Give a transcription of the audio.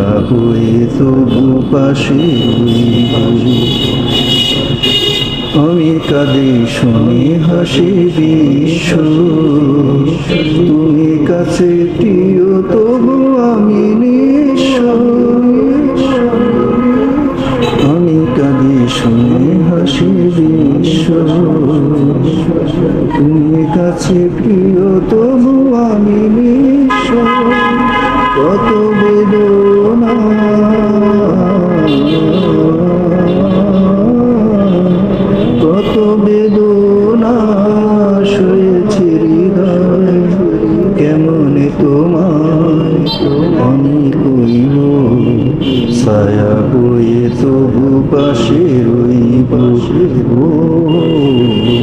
ছায়া হয়ে তবু পাশে আমি কাঁদি শুনি হাসি বিশ্ব তুমি কাছে প্রিয় তবু আমি আমি কাঁদি শুনি হাসি বিশ্ব তুমি কাছে প্রিয় তবু আমি নিঃস্ব অনেক হইব ছায়া বয়ে তবু পাশে রইব। ও